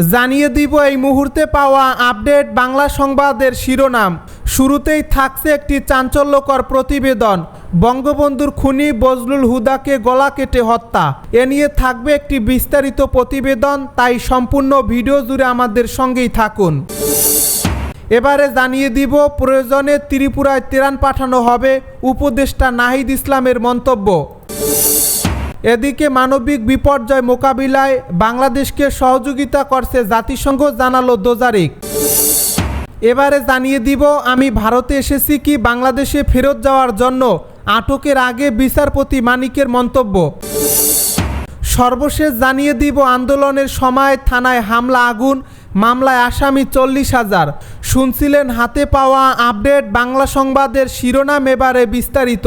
জানিয়ে দিব এই মুহূর্তে পাওয়া আপডেট বাংলা সংবাদের শিরোনাম। শুরুতেই থাকছে একটি চাঞ্চল্যকর প্রতিবেদন। বঙ্গবন্ধুর খুনি বজলুল হুদাকে গলা কেটে হত্যা। এ নিয়ে থাকবে একটি বিস্তারিত প্রতিবেদন, তাই সম্পূর্ণ ভিডিও জুড়ে আমাদের সঙ্গেই থাকুন। এবারে জানিয়ে দিব, প্রয়োজনে ত্রিপুরায় ত্রাণ পাঠানো হবে। উপদেষ্টা নাহিদ ইসলামের মন্তব্য। এদিকে মানবিক বিপর্যয় মোকাবিলায় বাংলাদেশকে সহযোগিতা করছে জাতিসংঘ, জানালো দোজারিক। এবারে জানিয়ে দিব, আমি ভারতে এসেছি কি বাংলাদেশে ফেরত যাওয়ার জন্য আটকের আগে বিচারপতি মানিকের মন্তব্য। সর্বশেষ জানিয়ে দিব, আন্দোলনের সময় থানায় হামলা, আগুন, মামলায় আসামি চল্লিশ হাজার। শুনছিলেন হাতে পাওয়া আপডেট, বাংলা সংবাদের শিরোনাম এবারে বিস্তারিত।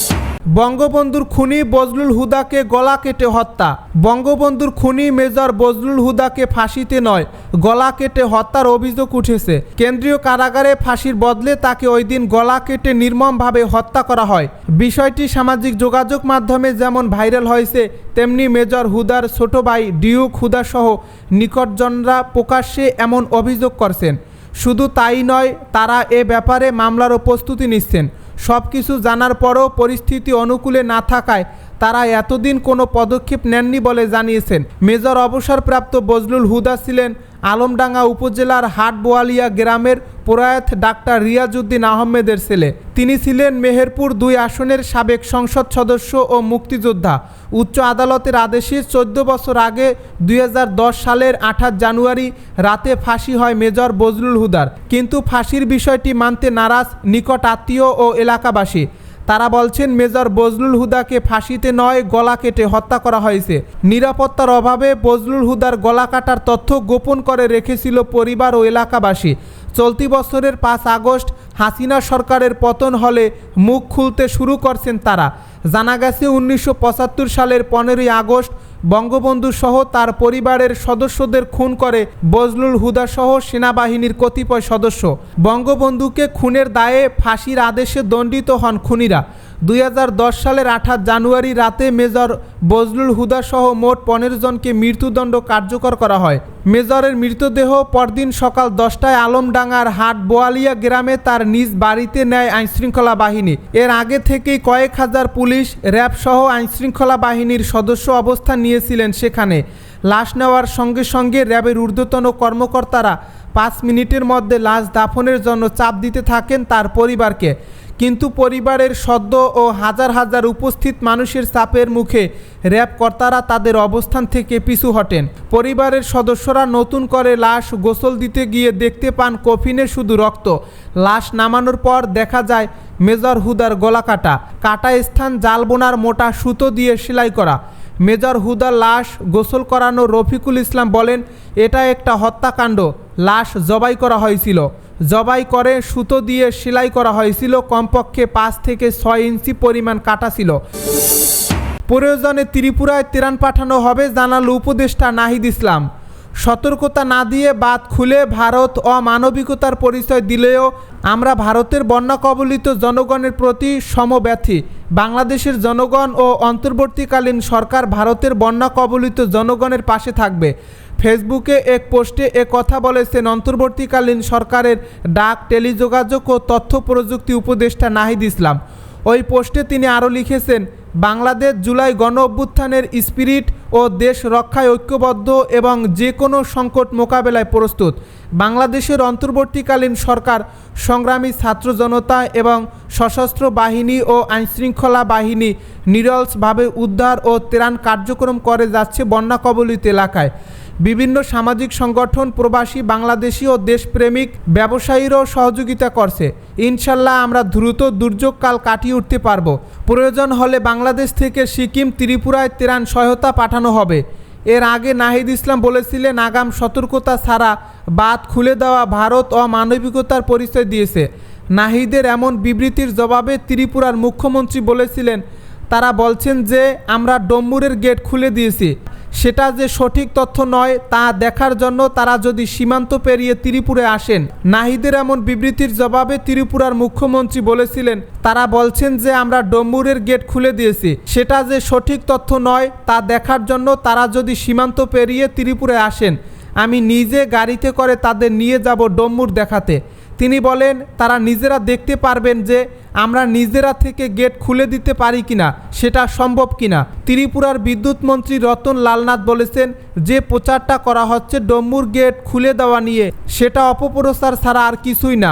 বঙ্গবন্ধুর খুনি বজলুল হুদাকে গলা কেটে হত্যা। বঙ্গবন্ধুর খুনি মেজর বজলুল হুদাকে ফাঁসিতে নয়, গলা কেটে হত্যার অভিযোগ উঠেছে। কেন্দ্রীয় কারাগারে ফাঁসির বদলে তাকে ওই দিন গলা কেটে নির্মমভাবে হত্যা করা হয়। বিষয়টি সামাজিক যোগাযোগ মাধ্যমে যেমন ভাইরাল হয়েছে, তেমনি মেজর হুদার ছোট ভাই ডিউক হুদা সহ নিকটজনরা প্রকাশ্যে এমন অভিযোগ করছেন। শুধু তাই নয়, তারা এ ব্যাপারে মামলারও প্রস্তুতি নিচ্ছেন। সব কিছু জানার পরও পরিস্থিতি অনুকূলে না থাকায় তারা এতদিন কোনো পদক্ষেপ নেননি বলে জানিয়েছেন। মেজর অবসরপ্রাপ্ত বজলুল হুদা ছিলেন আলমডাঙ্গা উপজেলার হাটবোয়ালিয়া গ্রামের প্রয়াত ডাক্তার রিয়াজউদ্দিন আহমেদের ছেলে। তিনি ছিলেন মেহেরপুর দুই আসনের সাবেক সংসদ সদস্য ও মুক্তিযোদ্ধা। উচ্চ আদালতের আদেশে চোদ্দ বছর আগে দুই হাজার দশ সালের আঠাশ জানুয়ারি রাতে ফাঁসি হয় মেজর বজলুল হুদার। কিন্তু ফাঁসির বিষয়টি মানতে নারাজ নিকট আত্মীয় ও এলাকাবাসী। তারা বলছেন, মেজর বজলুল হুদাকে ফাঁসিতে নয়, গলা কেটে হত্যা করা হয়েছে। নিরাপত্তার অভাবে বজলুল হুদার গলা কাটার তথ্য গোপন করে রেখেছিল পরিবার ও এলাকাবাসী। চলতি বছরের পাঁচ আগস্ট হাসিনা সরকারের পতন হলে মুখ খুলতে শুরু করছেন তারা। জানা গেছে, উনিশশো পঁচাত্তর সালের পনেরোই আগস্ট বঙ্গবন্ধু সহ তার পরিবারের সদস্যদের খুন করে বজলুল হুদাসহ সেনাবাহিনীর কতিপয় সদস্য। বঙ্গবন্ধুকে খুনের দায়ে ফাঁসির আদেশে দণ্ডিত হন খুনিরা। দুই হাজার দশ সালের আঠাশ জানুয়ারি রাতে মেজর বজলুল হুদা সহ মোট পনেরো জনকে মৃত্যুদণ্ড কার্যকর করা হয়। মেজরের মৃতদেহ পরদিন সকাল দশটায় আলমডাঙ্গার হাট বোয়ালিয়া গ্রামে তার নিজ বাড়িতে নেয় আইনশৃঙ্খলা বাহিনী। এর আগে থেকেই কয়েক হাজার পুলিশ, র্যাব সহ আইনশৃঙ্খলা বাহিনীর সদস্য অবস্থান নিয়েছিলেন সেখানে। লাশ নেওয়ার সঙ্গে সঙ্গে র্যাবের ঊর্ধ্বতন কর্মকর্তারা পাঁচ মিনিটের মধ্যে লাশ দাফনের জন্য চাপ দিতে থাকেন তার পরিবারকে। কিন্তু পরিবারের সদ্য ও হাজার হাজার উপস্থিত মানুষের চাপের মুখে র্যাব কর্তারা তাদের অবস্থান থেকে পিছু হটেন। পরিবারের সদস্যরা নতুন করে লাশ গোসল দিতে গিয়ে দেখতে পান কফিনে শুধু রক্ত। লাশ নামানোর পর দেখা যায় মেজর হুদার গলা কাটা কাটা স্থান জাল বোনার মোটা সুতো দিয়ে সেলাই করা। মেজর হুদার লাশ গোসল করানো রফিকুল ইসলাম বলেন, এটা একটা হত্যাকাণ্ড। লাশ জবাই করা হয়েছিল। জবাই করে সুতো দিয়ে সেলাই করা হয়েছিল। কমপক্ষে পাঁচ থেকে ছয় ইঞ্চি পরিমাণ কাটা ছিল। প্রয়োজনে ত্রিপুরায় ত্রাণ পাঠানো হবে, জানাল উপদেষ্টা নাহিদ ইসলাম। সতর্কতা না দিয়ে বাদ খুলে ভারত অমানবিকতার পরিচয় দিলেও আমরা ভারতের বন্যা কবলিত জনগণের প্রতি সমব্যথী। বাংলাদেশের জনগণ ও অন্তর্বর্তীকালীন সরকার ভারতের বন্যা কবলিত জনগণের পাশে থাকবে। ফেসবুকে এক পোস্টে এ কথা বলেছেন অন্তর্বর্তীকালীন সরকারের ডাক, টেলিযোগাযোগ ও তথ্য প্রযুক্তি উপদেষ্টা নাহিদ ইসলাম। ওই পোস্টে তিনি আরও লিখেছেন, বাংলাদেশ জুলাই গণ অভ্যুত্থানের স্পিরিট ও দেশ রক্ষায় ঐক্যবদ্ধ এবং যে কোনো সংকট মোকাবেলায় প্রস্তুত। বাংলাদেশের অন্তর্বর্তীকালীন সরকার, সংগ্রামী ছাত্র জনতা এবং সশস্ত্র বাহিনী ও আইনশৃঙ্খলা বাহিনী নিরলসভাবে উদ্ধার ও ত্রাণ কার্যক্রম করে যাচ্ছে বন্যা কবলিত এলাকায়। বিভিন্ন সামাজিক সংগঠন, প্রবাসী, বাংলাদেশি ও দেশপ্রেমিক ব্যবসায়ীরাও সহযোগিতা করছে। ইনশাল্লাহ আমরা দ্রুত দুর্যোগকাল কাটিয়ে উঠতে পারব। প্রয়োজন হলে বাংলাদেশ থেকে সিকিম, ত্রিপুরায় ত্রাণ সহায়তা পাঠানো হবে। এর আগে নাহিদ ইসলাম বলেছিলেন, আগাম সতর্কতা ছাড়া বাদ খুলে দেওয়া ভারত অমানবিকতার পরিচয় দিয়েছে। নাহিদের এমন বিবৃতির জবাবে ত্রিপুরার মুখ্যমন্ত্রী বলেছিলেন, তারা বলছেন যে, আমরা ডম্বুরের গেট খুলে দিয়েছি। সেটা যে সঠিক তথ্য নয় তা দেখার জন্য তারা যদি সীমান্ত পেরিয়ে ত্রিপুরে আসেন। নাহিদের এমন বিবৃতির জবাবে ত্রিপুরার মুখ্যমন্ত্রী বলেছিলেন, তারা বলছেন যে আমরা ডম্বুরের গেট খুলে দিয়েছি। সেটা যে সঠিক তথ্য নয় তা দেখার জন্য তারা যদি সীমান্ত পেরিয়ে ত্রিপুরে আসেন, আমি নিজে গাড়িতে করে তাদের নিয়ে যাব ডম্বুর দেখাতে। তিনি বলেন, তারা নিজেরা দেখতে পারবেন যে আমরা নিজেরা থেকে গেট খুলে দিতে পারি কিনা, সেটা সম্ভব কিনা? ত্রিপুরার বিদ্যুৎ মন্ত্রী রতন লালনাথ বলেছেন, যে প্রচারটা করা হচ্ছে ডম্বুর গেট খুলে দেওয়া নিয়ে, সেটা অপপ্রচার ছাড়া আর কিছুই না।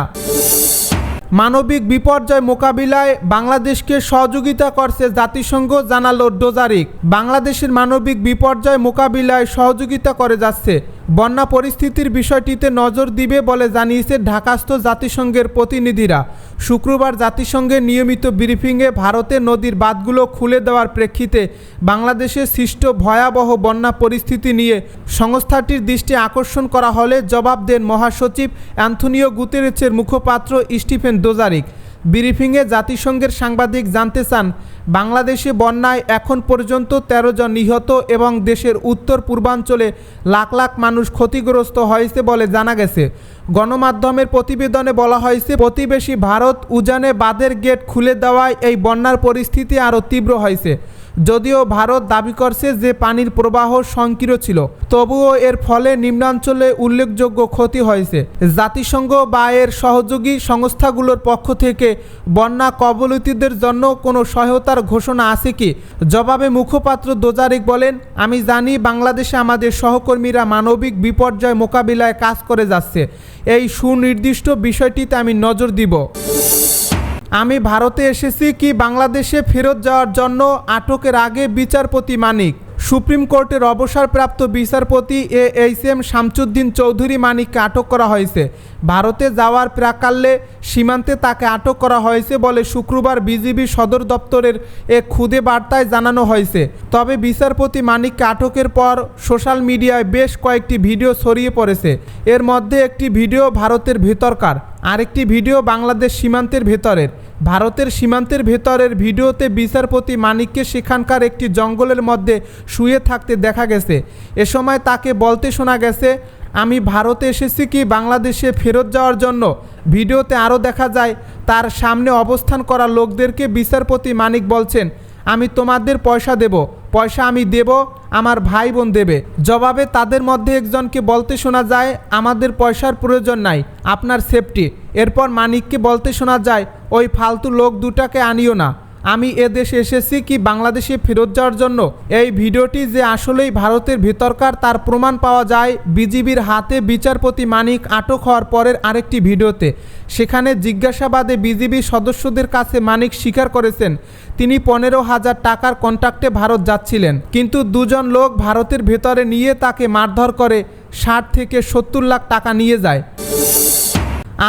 মানবিক বিপর্যয় মোকাবিলায় বাংলাদেশকে সহযোগিতা করছে জাতিসংঘ, জানালো ডোজারিক। বাংলাদেশের মানবিক বিপর্যয় মোকাবিলায় সহযোগিতা করে যাচ্ছে। বন্যা পরিস্থিতির বিষয়টিতে নজর দিবে বলে জানিয়েছে ঢাকাস্থ জাতিসংঘের প্রতিনিধিরা। শুক্রবার জাতিসংঘের নিয়মিত ব্রিফিংয়ে ভারতে নদীর বাঁধগুলো খুলে দেওয়ার প্রেক্ষিতে বাংলাদেশে সৃষ্ট ভয়াবহ বন্যা পরিস্থিতি নিয়ে সংস্থাটির দৃষ্টি আকর্ষণ করা হলে জবাব দেন মহাসচিব অ্যান্থনিও গুতেরেচের মুখপাত্র স্টিফেন দোজারিক। ব্রিফিংয়ে জাতিসংঘের সাংবাদিক জানতে চান, বাংলাদেশে বন্যায় এখন পর্যন্ত ১৩ জন নিহত এবং দেশের উত্তর পূর্বাঞ্চলে লাখ লাখ মানুষ ক্ষতিগ্রস্ত হয়েছে বলে জানা গেছে। গণমাধ্যমের প্রতিবেদনে বলা হয়েছে, প্রতিবেশী ভারত উজানে বাঁধের গেট খুলে দেওয়ায় এই বন্যার পরিস্থিতি আরও তীব্র হয়েছে। যদিও ভারত দাবি করছে যে পানির প্রবাহ সংকীর্ণ ছিল, তবুও এর ফলে নিম্নাঞ্চলে উল্লেখযোগ্য ক্ষতি হয়েছে। জাতিসংঘ বা এর সহযোগী সংস্থাগুলোর পক্ষ থেকে বন্যা কবলিতদের জন্য কোনো সহায়তার ঘোষণা আছে কি? জবাবে মুখপাত্র দোজারিক বলেন, আমি জানি বাংলাদেশে আমাদের সহকর্মীরা মানবিক বিপর্যয় মোকাবিলায় কাজ করে যাচ্ছে। এই সুনির্দিষ্ট বিষয়টিতে আমি নজর দিব। আমি ভারতে এসেছি কি বাংলাদেশে ফেরত যাওয়ার জন্য আটকের আগে বিচারপতি মানিক? সুপ্রিম কোর্টের অবসরপ্রাপ্ত বিচারপতি A H M Shamsuddin Chowdhury মানিককে আটক করা হয়েছে। ভারতে যাওয়ার প্রাকাল্যে সীমান্তে তাকে আটক করা হয়েছে বলে শুক্রবার বিজিবি সদর দপ্তরের এক খুদে বার্তায় জানানো হয়েছে। তবে বিচারপতি মানিককে আটকের পর সোশ্যাল মিডিয়ায় বেশ কয়েকটি ভিডিও ছড়িয়ে পড়েছে। এর মধ্যে একটি ভিডিও ভারতের ভেতরকার। আরেকটি ভিডিও বাংলাদেশ সীমান্তের ভেতরের। ভারতের সীমান্তের ভেতরের ভিডিওতে বিচারপতি মানিককে সেখানকার একটি জঙ্গলের মধ্যে শুয়ে থাকতে দেখা গেছে। এ সময় তাকে বলতে শোনা গেছে, আমি ভারতে এসেছি কি বাংলাদেশে ফেরত যাওয়ার জন্য? ভিডিওতে আরও দেখা যায়, তার সামনে অবস্থান করা লোকদেরকে বিচারপতি মানিক বলছেন, আমি তোমাদের পয়সা দেব। পয়সা আমি দেব, আমার ভাই বোন দেবে। জবাবে তাদের মধ্যে একজনকে বলতে শোনা যায়, আমাদের পয়সার প্রয়োজন নাই, আপনার সেফটি এরপর মানিককে বলতে শোনা যায়, ওই ফালতু লোক দুটাকে আনিও না। আমি এ দেশে এসেছি কি বাংলাদেশে ফেরত যাওয়ার জন্য? এই ভিডিওটি যে আসলেই ভারতের ভেতরকার তার প্রমাণ পাওয়া যায়, বিজিবির হাতে বিচারপতি মানিক আটক হওয়ার পরের আরেকটি ভিডিওতে। সেখানে জিজ্ঞাসাবাদে বিজিবি সদস্যদের কাছে মানিক স্বীকার করেছেন, তিনি পনেরো হাজার টাকার কন্ট্রাক্টে ভারত যাচ্ছিলেন। কিন্তু দুজন লোক ভারতের ভেতরে নিয়ে তাকে মারধর করে ষাট থেকে সত্তর লাখ টাকা নিয়ে যায়।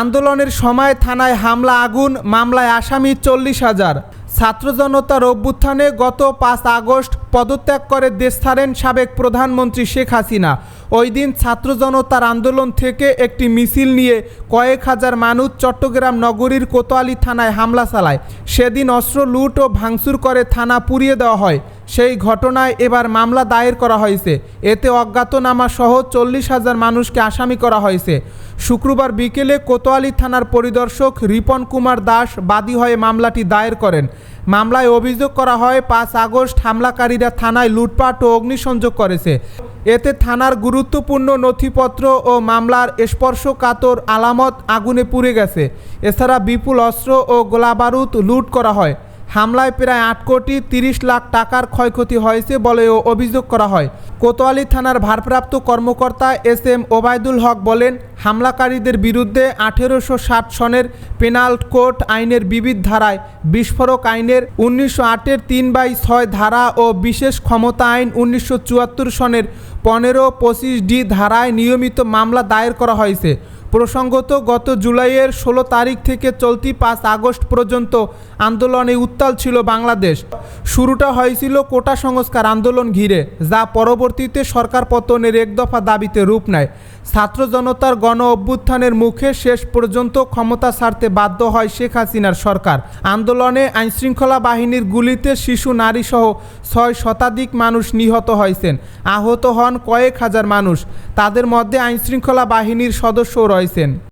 আন্দোলনের সময় থানায় হামলা, আগুন, মামলায় আসামি চল্লিশ হাজার। ছাত্র জনতার অভ্যুত্থানে গত পাঁচ আগস্ট পদত্যাগ করে দেশ ছাড়েন সাবেক প্রধানমন্ত্রী শেখ হাসিনা। ওই দিন ছাত্র জনতার আন্দোলন থেকে একটি মিছিল নিয়ে কয়েক হাজার মানুষ চট্টগ্রাম নগরীর কোতোয়ালি থানায় হামলা চালায়। সেদিন অস্ত্র লুট ও ভাঙচুর করে থানা পুড়িয়ে দেওয়া হয়। সেই ঘটনায় এবার মামলা দায়ের করা হয়েছে। এতে অজ্ঞাতনামা সহ চল্লিশ হাজার মানুষকে আসামি করা হয়েছে। শুক্রবার বিকেলে কোতোয়ালি থানার পরিদর্শক রিপন কুমার দাস বাদী হয়ে মামলাটি দায়ের করেন। মামলায় অভিযোগ করা হয়, পাঁচ আগস্ট হামলাকারীরা থানায় লুটপাট ও অগ্নিসংযোগ করেছে। এতে থানার গুরুত্বপূর্ণ নথিপত্র ও মামলার স্পর্শকাতর আলামত আগুনে পুড়ে গেছে। এছাড়া বিপুল অস্ত্র ও গোলাবারুদ লুট করা হয়। হামলায় প্রায় আট কোটি তিরিশ লাখ টাকার ক্ষয়ক্ষতি হয়েছে বলেও অভিযোগ করা হয়। কোতোয়ালি থানার ভারপ্রাপ্ত কর্মকর্তা এস এম ওবায়দুল হক বলেন, হামলাকারীদের বিরুদ্ধে আঠেরোশো ষাট সনের পেনাল কোড আইনের বিবিধ ধারায় বিস্ফোরক আইনের উনিশশো আটের তিন বাই ছয় ধারা ও বিশেষ ক্ষমতা আইন উনিশশো চুয়াত্তর সনের পনেরো পঁচিশ ডি ধারায় নিয়মিত মামলা দায়ের করা হয়েছে। প্রসঙ্গত, গত জুলাইয়ের ষোলো তারিখ থেকে চলতি পাঁচ আগস্ট পর্যন্ত আন্দোলনে উত্তাল ছিল বাংলাদেশ। শুরুটা হয়েছিল কোটা সংস্কার আন্দোলন ঘিরে, যা পরবর্তীতে সরকার পতনের এক দফা দাবিতে রূপ নেয়। ছাত্র জনতার গণ অভ্যুত্থানের মুখে শেষ পর্যন্ত ক্ষমতা ছাড়তে বাধ্য হয় শেখ হাসিনার সরকার। আন্দোলনে আইনশৃঙ্খলা বাহিনীর গুলিতে শিশু, নারী সহ ছয় শতাধিক মানুষ নিহত হয়েছেন। আহত হন কয়েক হাজার মানুষ। তাদের মধ্যে আইনশৃঙ্খলা বাহিনীর সদস্যও রয়েছেন